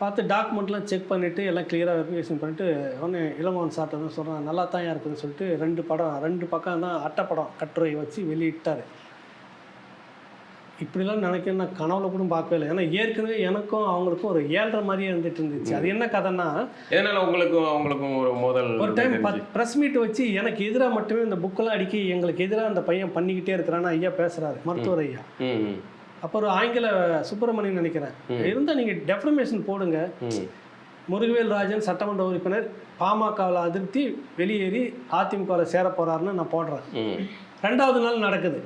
பார்த்து டாக்குமெண்ட்லாம் செக் பண்ணிவிட்டு எல்லாம் கிளியராக வெரிஃபிகேஷன் பண்ணிட்டு உடனே இளங்கோவன் சார்ட்ட தான் சொல்கிறேன் நல்லா தான் இருக்குதுன்னு சொல்லிட்டு ரெண்டு படம் ரெண்டு பக்கம் தான் அட்டைப்படம் கட்டுரை வச்சு வெளியிட்டார். இப்படிலாம் நினைக்கிறேன் நான் கனவுல கூட பார்க்கவே இல்லை. ஏன்னா ஏற்கனவே எனக்கும் அவங்களுக்கும் ஒரு ஏழ்ரை மாதிரியே இருந்துட்டு இருந்துச்சு. அது என்ன கதைன்னா எதனால உங்களுக்கும் அவங்களுக்கும் ஒரு மோதல் ஒரு டைம்? ப்ரெஸ் மீட் வச்சு எனக்கு எதிராக மட்டுமே இந்த புக்கெல்லாம் அடிக்கி எங்களுக்கு எதிராக அந்த பையன் பண்ணிக்கிட்டே இருக்கிறான்னு ஐயா பேசுகிறாரு மருத்துவர் ஐயா. ம் ம், அப்போ ஒரு ஆங்கில சுப்பிரமணியன் நினைக்கிறேன். இருந்தால் நீங்கள் டெஃபர்மேஷன் போடுங்க. முருகவேல் ராஜன் சட்டமன்ற உறுப்பினர் பாமகவில் அதிருப்தி வெளியேறி அதிமுகவில் சேர போகிறாருன்னு நான் போடுறேன். ரெண்டாவது நாள் நடக்குது.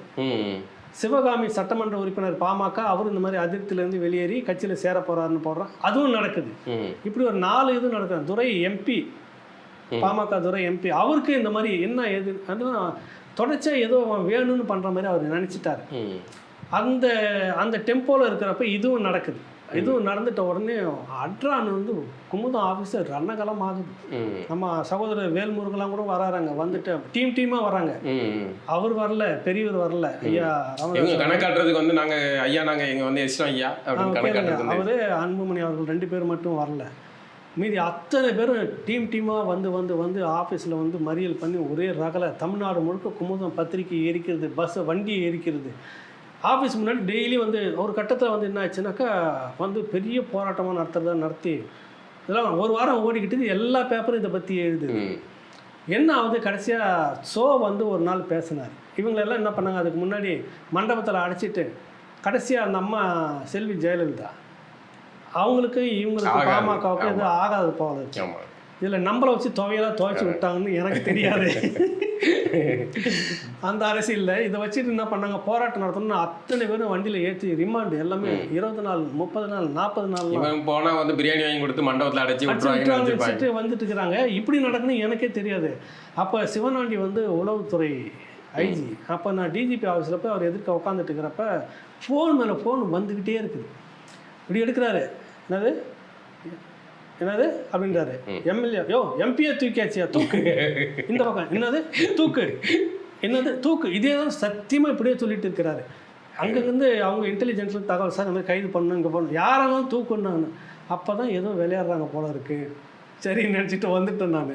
சிவகாமி சட்டமன்ற உறுப்பினர் பாமக அவர் இந்த மாதிரி அதிருப்தியிலேருந்து வெளியேறி கட்சியில் சேர போகிறாருன்னு போடுறேன் அதுவும் நடக்குது. இப்படி ஒரு நாலு இது நடக்குது. துரை எம்பி. பாமக துரை எம்பி அவருக்கு இந்த மாதிரி என்ன ஏது அதுவும் தொடர்ச்சியாக ஏதோ அவன் வேணும்னு பண்ணுற மாதிரி அவர் நினச்சிட்டாரு. அந்த அந்த டெம்போவில் இருக்கிறப்ப இதுவும் நடக்குது. இதுவும் நடந்துட்ட உடனே அட்ரான் வந்து குமுதம் ஆஃபீஸர் ரணகலம் ஆகுது நம்ம சகோதரர் வேல்முருகெல்லாம் கூட வராறாங்க வந்துட்டு டீம் டீமாக வராங்க. அவர் வரல பெரியவர் வரல. ஐயா கணக்காட்டுறதுக்கு வந்து நாங்க ஐயா நாங்க இங்க வந்து எஸ்டம் ஐயா அவரு அன்புமணி அவர்கள் ரெண்டு பேர் மட்டும் வரல. மீதி அத்தனை பேரும் டீம் டீமாக வந்து வந்து வந்து ஆஃபீஸில் வந்து மறியல் பண்ணி ஒரே ரகலை. தமிழ்நாடு முழுக்க குமுதம் பத்திரிக்கை எரிக்கிறது பஸ்ஸை வண்டியை எரிக்கிறது. ஆஃபீஸ் முன்னாடி டெய்லி வந்து ஒரு கட்டத்தில் வந்து என்ன ஆச்சுனாக்கா வந்து பெரிய போராட்டமாக நடத்துறதா நடத்தி இதெல்லாம் ஒரு வாரம் ஓடிக்கிட்டு எல்லா பேப்பரும் இதை பற்றி எழுதுது. ம். என்ன ஆகுது கடைசியாக ஷோ வந்து ஒரு நாள் பேசினார். இவங்களெல்லாம் என்ன பண்ணாங்க? அதுக்கு முன்னாடி மண்டபத்தில் அடைச்சிட்டு கடைசியாக அந்த அம்மா செல்வி ஜெயலலிதா. அவங்களுக்கு இவங்களுக்கு. பாமகவுக்கு இது ஆமா. ஆகாது ஆமா. இதில் நம்மளை வச்சு துவையெல்லாம் துவைச்சி விட்டாங்கன்னு எனக்கு தெரியாது. அந்த அரசியலில் இதை வச்சுட்டு என்ன பண்ணாங்க? போராட்டம் நடத்தணும்னு அத்தனை பேரும் வண்டியில் ஏற்றி ரிமாண்டு எல்லாமே இருபது நாள் முப்பது நாள் நாற்பது நாள் இவன் போனா வந்து பிரியாணி வாங்கி கொடுத்து மண்டபத்துல அடைச்சி வச்சுட்டு வந்துட்டு இருக்கிறாங்க இப்படி நடக்குன்னு எனக்கே தெரியாது. அப்போ சிவனாண்டி வந்து உளவுத்துறை ஐஜி அப்போ நான் டிஜிபி ஆஃபீஸில் போய் அவர் எதிர்க்க உட்காந்துட்டு இருக்கிறப்ப ஃபோன் மேலே ஃபோன் வந்துக்கிட்டே இருக்குது. இப்படி எடுக்கிறாரு. என்னது? என்னது? அப்படின்றாரு. எம்எல்ஏ யோ எம்பியை தூக்கியாச்சியா தூக்கு இந்த பக்கம். என்னது? தூக்கு. என்னது? தூக்கு. இதே தான் சத்தியமாக இப்படியே சொல்லிட்டு இருக்கிறாரு. அங்கேருந்து அவங்க இன்டெலிஜென்ஸில் தகவல் சார் இந்த மாதிரி கைது பண்ணணும் இங்கே பண்ணணும். யாரெல்லாம் தூக்குன்னாங்க அப்போ தான் ஏதோ விளையாடுறாங்க போல இருக்கு. சரி நினச்சிட்டு வந்துட்டேன் நான்.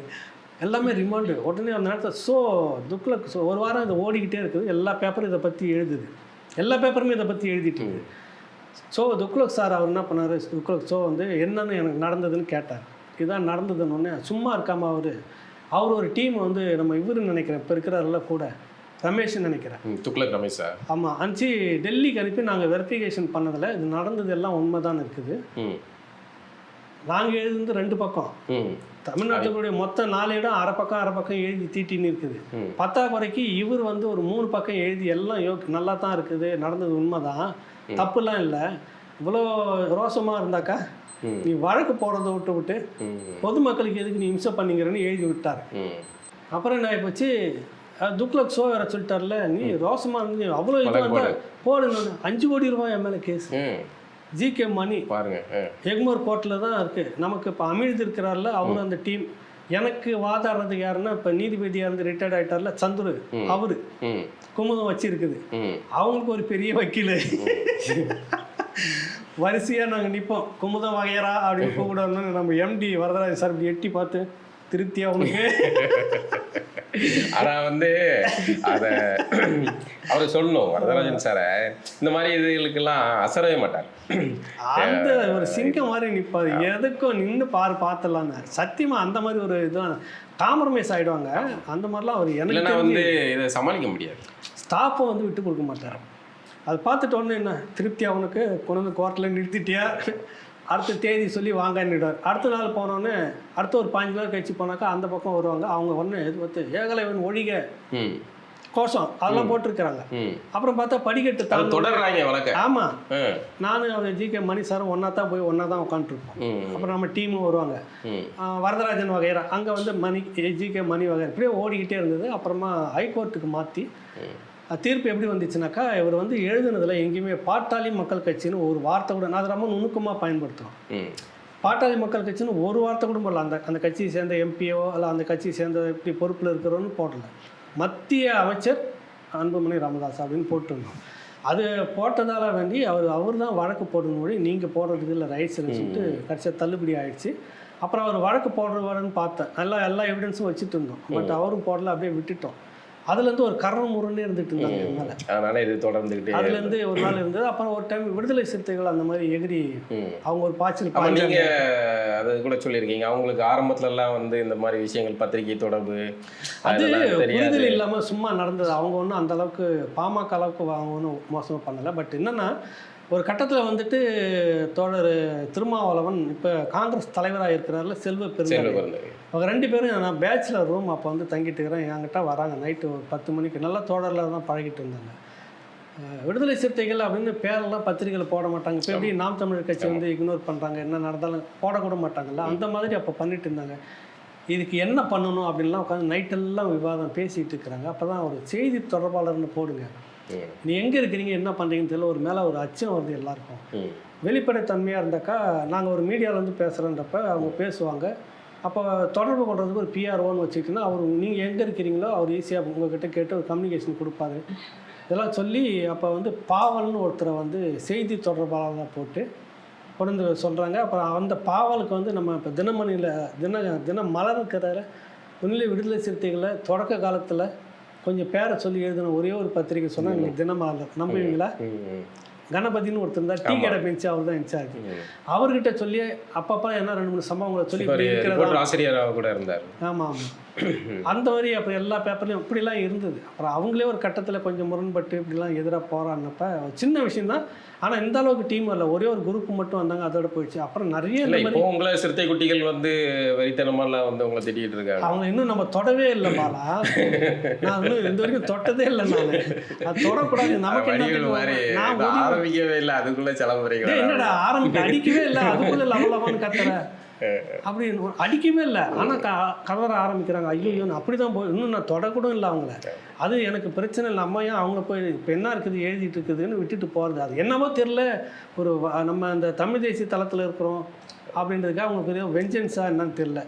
எல்லாமே ரிமாண்டு உடனே அந்த நேரத்தில் ஸோ துக்ளக் ஸோ ஒரு வாரம் இது ஓடிக்கிட்டே இருக்குது. எல்லா பேப்பரும் இதை பற்றி எழுதுது. எல்லா பேப்பருமே இதை பற்றி எழுதிட்டு இருக்குது. ஸோ துக்ளக் சார் அவர் என்ன பண்ணார்? துக்ளக் ஸோ வந்து என்னன்னு எனக்கு நடந்ததுன்னு கேட்டார். இதான் நடந்ததுன்னு சும்மா இருக்காமல் அவர் அவர் ஒரு டீம் வந்து நம்ம இவருன்னு நினைக்கிறேன். இப்போ இருக்கிறாருல கூட ரமேஷ்னு நினைக்கிறேன். ம், துக்ளக் ரமேஷ்? சார் ஆமாம் அனுப்பிச்சு டெல்லிக்கு அனுப்பி நாங்கள் வெரிஃபிகேஷன் பண்ணதில் இது நடந்தது எல்லாம் உண்மை தான் இருக்குது நாங்கள் எழுதுனது ரெண்டு பக்கம். தமிழ்நாட்டுடைய மொத்த நாலு இடம் அரை பக்கம் அரை பக்கம் எழுதி தீட்டின்னு இருக்குது. பத்தாக்குறைக்கு இவர் வந்து ஒரு மூணு பக்கம் எழுதி எல்லாம் யோ நல்லா தான் இருக்குது நடந்தது உண்மைதான். தப்புலாம் இல்லை. இவ்வளோ ரோசமாக இருந்தாக்கா. நீ வழக்கு போடுறதை விட்டு விட்டு பொதுமக்களுக்கு எதுக்கு நீ இம்சை பண்ணிக்கிறேன்னு எழுதி விட்டார். அப்புறம் என்ன அஹ் துக்ளக் ஷோ வேற சொல்லிட்டார்ல நீ ரோசமாக இருந்து அவ்வளோ இது வழக்கு வந்தா போடுன்னு. அஞ்சு கோடி ரூபாய் மேலே கேஸ். ம் ஜிகே மணி பாருங்க. எக்மோர் கோர்ட்டில் தான் இருக்குது நமக்கு இப்போ அமிழ்து இருக்கிறார்ல அவர் அந்த டீம். எனக்கு வாதாடுறதுக்கு யாருன்னா இப்போ நீதிபதியாக இருந்து ரிட்டையர்ட் ஆகிட்டார்ல சந்துரு. அவர். குமுதம் வச்சிருக்குது. அவங்களுக்கு ஒரு பெரிய வக்கீல். வரிசையாக நாங்கள் நிற்போம் குமுதம் வகையரா அப்படின்னு கூப்பிடணும்னு நம்ம எம்டி வரதராஜ் சார் இப்படி எட்டி பார்த்து திருப்தியா உனக்கு? ஆனா வந்து அத அவர் சொல்லணும் வரதராஜன் சாரை. இந்த மாதிரி இதுகளுக்கெல்லாம் அசரவே மாட்டார். அந்த ஒரு சிங்கம் மாதிரி நிற்பாரு எதுக்கும் நின்று பாரு பார்த்துடலாங்க சத்தியமா அந்த மாதிரி ஒரு இதுதான் காம்ப்ரமைஸ் ஆயிடுவாங்க. அந்த மாதிரிலாம் அவர் இல்லைன்னா வந்து இதை சமாளிக்க முடியாது. ஸ்டாஃபை வந்து விட்டு கொடுக்க மாட்டார். அது பார்த்துட்ட உடனே என்ன? திருப்தி அவனுக்கு கொண்டு வந்து கோர்ட்டில் நிறுத்திட்டியா? அடுத்த தேதி சொல்லி வாங்கன்னுடுவார் அடுத்த நாள் போனோடனே அடுத்த ஒரு பாஞ்சு நாள் கழிச்சு போனாக்கா அந்த பக்கம் வருவாங்க. அவங்க உடனே இது பார்த்து ஏகலைவன் ஒழிக கோஷம். அதெல்லாம் போட்டிருக்கிறாங்க. அப்புறம் பார்த்தா படிக்கட்டு தொடர்றாங்க வழக்க. ஆமாம். நானும் அவர் ஜிகே மணி சாரும் ஒன்றா தான் போய் ஒன்றா தான் உட்காந்துருப்போம் அப்புறம் நம்ம டீமும் வருவாங்க. வரதராஜன் வகைரா அங்கே வந்து மணி ஜிகே மணி வகைரா இப்படியே ஓடிக்கிட்டே இருந்தது. அப்புறமா ஹைகோர்ட்டுக்கு மாற்றி தீர்ப்பு எப்படி வந்துச்சுனாக்கா இவர் வந்து எழுதுனதுல எங்கேயுமே பாட்டாளி மக்கள் கட்சின்னு ஒரு வார்த்தை கூட நான் ரொம்ப நுணுக்கமாக பயன்படுத்துகிறோம் பாட்டாளி மக்கள் கட்சின்னு ஒரு வார்த்தை கூட போடல. அந்த அந்த கட்சியை சேர்ந்த எம்பியோ இல்லை அந்த கட்சியை சேர்ந்த இப்படி பொறுப்பில் இருக்கிறோன்னு போடல. மத்திய அமைச்சர் அன்புமணி ராமதாஸ் அப்படின்னு போட்டிருந்தோம். அது போட்டதால வேண்டி அவர் அவர் தான் வழக்கு போடணும் மொழி நீங்கள் போடுறதுக்கு இல்லை ரைட்ஸ்னு சொல்லிட்டு கடைசியாக தள்ளுபடி ஆயிடுச்சு. அப்புறம் அவர் வழக்கு போடுறவாருன்னு பார்த்தேன். எல்லா எல்லா எவிடன்ஸும் வச்சுட்டு இருந்தோம். பட் அவரும் போடல அப்படியே விட்டுட்டோம். அதுலேருந்து ஒரு கரணம் முருன்னு இருந்துட்டு இருந்தாங்க அதனால இது தொடர்ந்துகிட்டே அதுலேருந்து ஒரு நாள் இருந்தது அப்புறம் ஒரு டைம் விடுதலை சிறுத்தைகள் அந்த மாதிரி எகிரி அவங்க ஒரு பாய்ச்சல். நீங்க அது கூட சொல்லியிருக்கீங்க. அவங்களுக்கு ஆரம்பத்துல எல்லாம் வந்து இந்த மாதிரி விஷயங்கள் பத்திரிகை தொடர்பு அது புரிதல் இல்லாமல் சும்மா நடந்தது. அவங்க ஒன்றும் அந்த அளவுக்கு பாமக அளவுக்கு அவங்க ஒன்றும் மோசமாக பண்ணலை. பட் என்னன்னா ஒரு கட்டத்தில் வந்துட்டு தோழர் திருமாவளவன் இப்போ காங்கிரஸ் தலைவராக இருக்கிறார்ல செல்வ பெருமாள் அவங்க ரெண்டு பேரும் நான் பேச்சுலர் ரூம் அப்போ வந்து தங்கிட்டு இருக்கிறேன். என்கிட்ட வராங்க. நைட்டு ஒரு பத்து மணிக்கு. நல்லா தோழரில் தான் பழகிட்டு இருந்தாங்க. விடுதலை சிறுத்தைகள் அப்படின்னு பேரெல்லாம் பத்திரிகையில் போட மாட்டாங்க. இப்போ எப்படி நாம் தமிழர் கட்சி வந்து இக்னோர் பண்ணுறாங்க என்ன நடந்தாலும் போடக்கூட மாட்டாங்கல்ல? அந்த மாதிரி அப்போ பண்ணிட்டு இருந்தாங்க. இதுக்கு என்ன பண்ணணும் அப்படின்லாம் உட்காந்து நைட்டெல்லாம் விவாதம் பேசிகிட்டு இருக்கிறாங்க. அப்போ தான் ஒரு செய்தி தொடர்பாளர்னு போடுங்க. நீ எங்கே இருக்கிறீங்க என்ன பண்ணுறீங்கன்னு தெரியல ஒரு மேலே ஒரு அச்சம் வருது எல்லாருக்கும். வெளிப்படைத்தன்மையாக இருந்தாக்கா நாங்கள் ஒரு மீடியாவிலேருந்து பேசுகிறன்றப்ப அவங்க பேசுவாங்க. அப்போ தொடர்பு கொள்றதுக்கு ஒரு பிஆர்ஓன்னு வச்சுக்கிட்டோன்னா அவர் நீங்கள் எங்கே இருக்கிறீங்களோ அவர் ஈஸியாக உங்ககிட்ட கேட்டு ஒரு கம்யூனிகேஷன் கொடுப்பாரு. இதெல்லாம் சொல்லி அப்போ வந்து பாவல்னு ஒருத்தரை வந்து செய்தி தொடர்பாளராக போட்டு கொண்டு வந்து சொல்கிறாங்க அப்புறம் அந்த பாவலுக்கு வந்து நம்ம இப்போ தினமணியில் தின தின மலர் இருக்கிற முன்னிலை விடுதலை சிறுத்தைகளை தொடக்க காலத்தில் கொஞ்சம் பேரை சொல்லி எழுதின ஒரே ஒரு பத்திரிக்கை சொன்னால் நீங்கள் தினமலர் நம்புவீங்களா கணபதினு ஒருத்தர் இருந்தார். டீ. கடை பெஞ்சு அவர் தான் இன்சார்ஜ். அவர்கிட்ட சொல்லி அப்பப்போ என்ன ரெண்டு மூணு சம்பவங்களை சொல்லி ஆசிரியராக கூட இருந்தார். ஆமாம் ஆமாம் அந்த மாதிரி அப்போ எல்லா பேப்பர்லையும் இப்படிலாம் இருந்தது. அப்புறம் அவங்களே ஒரு கட்டத்தில் கொஞ்சம் முரண்பட்டு இப்படிலாம் எதிராக போகிறான்னப்ப சின்ன விஷயம்தான் ஆனால் இந்த அளவுக்கு டீம் வரல. ஒரே ஒரு குரூப் மட்டும் வந்தாங்க அதோட போயிடுச்சு. அப்புறம் நிறைய இல்லை இப்போ உங்களை சிறுத்தை குட்டிகள் வந்து வெறித்தனமாலாம் வந்து உங்களை திட்டிகிட்டு இருக்காங்க. அவங்க இன்னும் நம்ம தொடவே இல்லை பாலா. நான் இன்னும் இந்த வரைக்கும் தொட்டதே இல்லை நான். அது தொடக்கூடாது. நமக்கு என்ன ஆரம்பிக்கவே இல்லை. அதுக்குள்ள சிலம்புறீங்க என்னடா ஆரம்பிக்க அடிக்கவே இல்லை. அதுக்குள்ள லவ லவன்னு கத்துற. அப்படி அடிக்கவே இல்லை. ஆனால் க கதற ஆரம்பிக்கிறாங்க. ஐயோ அப்படி தான் போய் இன்னும் நான் தொடக்கூட இல்லை அவங்கள. அது எனக்கு பிரச்சனை இல்லை. அம்மா ஏன் அவங்க போய் இப்போ என்ன இருக்குது எழுதிட்டு இருக்குதுன்னு விட்டுட்டு போகிறது அது என்னவோ தெரில ஒரு நம்ம அந்த தமிழ் தேசிய தளத்தில் இருக்கிறோம் அப்படின்றதுக்காக அவங்களுக்கு பெரிய வெஞ்சன்ஸாக என்னன்னு தெரில